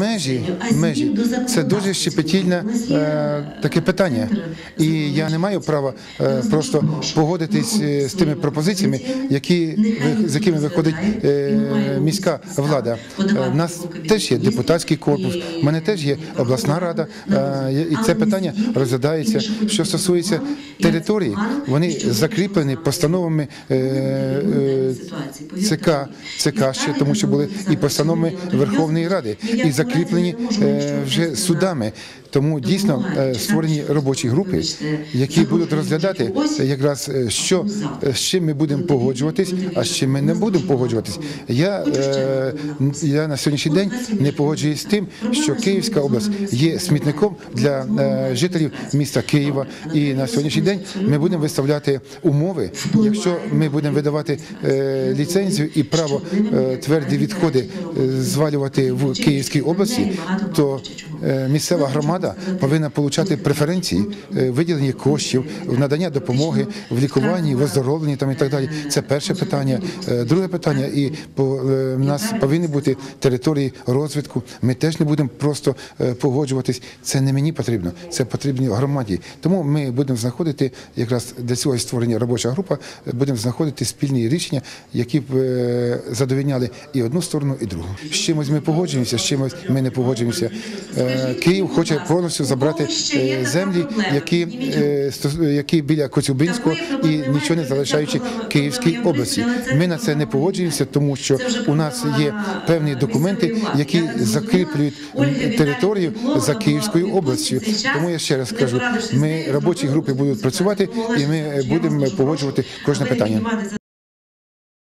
межі, межі це дуже щепетільне е, таке питання. І я не маю права е, просто погодитись е, з тими пропозиціями, які з якими виходить міська влада. В нас теж є депутатський корпус, в мене теж є обласна рада, і це питання розглядається. Що стосується території, вони закріплені постановами ЦК, ЦК ще, тому що були і постанови Верховної Ради, і закріплені е, вже судами. Тому дійсно е, створені робочі групи, які будуть розглядати якраз е, що е, з чим ми будемо погоджуватись, а з чим ми не будемо погоджуватись. Я, я на сьогоднішній день не погоджуюсь з тим, що Київська область є смітником для жителів міста Києва. І на сьогоднішній день ми будемо виставляти умови. Якщо ми будемо видавати ліцензію і право тверді відходи звалювати в Київській області, то е, місцева громада повинна отримати преференції, е, виділення коштів, надання допомоги, в лікуванні, в оздоровленні там і так далі. Це перше питання. Е, Друге питання, і по в нас повинні бути території розвитку. Ми теж не будемо просто погоджуватись. Це не мені потрібно, це потрібно громаді. Тому ми будемо знаходити якраз для цього і створення робоча група. Будемо знаходити спільні рішення, які б задовільняли і одну сторону, і другу. З чимось ми погоджуємося, з чимось ми не погоджуємося. Е, Київ хоче повністю забрати е, землі, які, е, які біля Коцюбинського і нічого не залишаючи Київській області. Ми на це не погоджуємося, тому що у нас є певні документи, які закріплюють територію за Київською областю. Тому я ще раз кажу, ми робочі групи будуть працювати, і ми будемо погоджувати кожне питання.